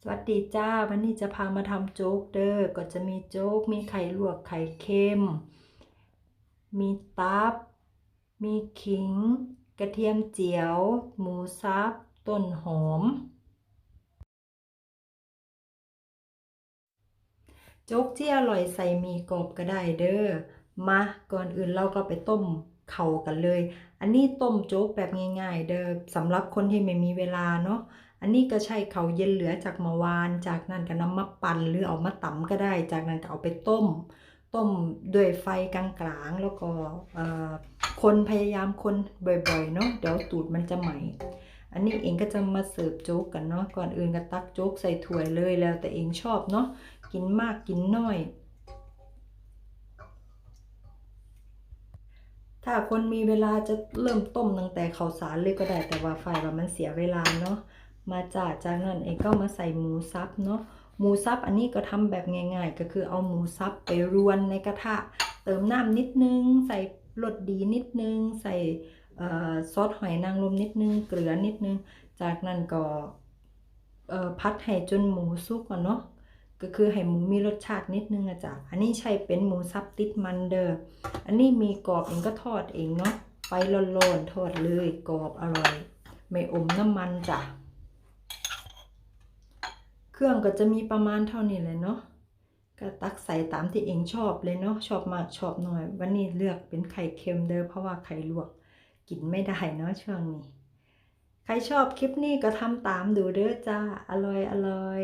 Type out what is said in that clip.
สวัสดีจ้า วันนี้จะพามาทำโจ๊กเด้อก็จะมีโจ๊ก มีไข่ลวกไข่เค็ม มีตับ มีขิง กระเทียมเจียว หมูสับ ต้นหอม โจ๊กที่อร่อยใส่มีกรอบก็ได้เด้อ มาก่อนอื่นเราก็ไปต้มเข่ากันเลย อันนี้ต้มโจ๊กแบบง่ายๆ เด้อสำหรับคนที่ไม่มีเวลาเนาะ อันนี้ก็ใช้เขาเย็นเหลือจากเมื่อวาน จากนั้นก็นำมาปั่นหรือเอามาตำก็ได้ จากนั้นก็เอาไปต้ม ต้มด้วยไฟกลางๆ แล้วก็คนพยายามคนบ่อยๆเนาะเดี๋ยวตูดมันจะไหม อันนี้เองก็จะมาเสิร์ฟโจ๊กกันเนาะก่อนอื่นก็ตักโจ๊กใส่ถ้วยเลยแล้วแต่เองชอบเนาะกินมากกินน้อยถ้าคนมีเวลาจะเริ่มต้มตั้งแต่ข้าวสารเลยก็ได้แต่ว่าฝ่ายว่ามันเสียเวลาเนาะ มาจากจากนั้นเองก็มาใส่หมูสับเนาะหมูสับอันนี้ก็ทำแบบง่าย ๆ ก็คือเอาหมูสับไปรวนในกระทะ เติมน้ำนิดนึง ใส่รสดีนิดนึง ใส่ซอสหอยนางรมนิดนึง เกลือนิดนึง จากนั้นก็พัดให้จนหมูสุกก่อนเนาะก็คือให้หมูมีรสชาตินิดนึงอะจ้ะอันนี้ใช้เป็นหมูสับติดมันเด้ออันนี้มีกรอบเองก็ทอดเองเนาะไฟร้อนๆทอดเลยกรอบอร่อย ไม่อมน้ำมันจ้ะ เครื่องก็จะมีประมาณเท่านี้เลยเนาะก็ตักใส่ตามที่เองชอบเลยเนาะชอบมากชอบน้อย วันนี้เลือกเป็นไข่เค็มเด้อเพราะว่าไข่ลวกกินไม่ได้เนาะช่วงนี้ ใครชอบคลิปนี้ก็ทำตามดูเด้อจ้าอร่อยอร่อย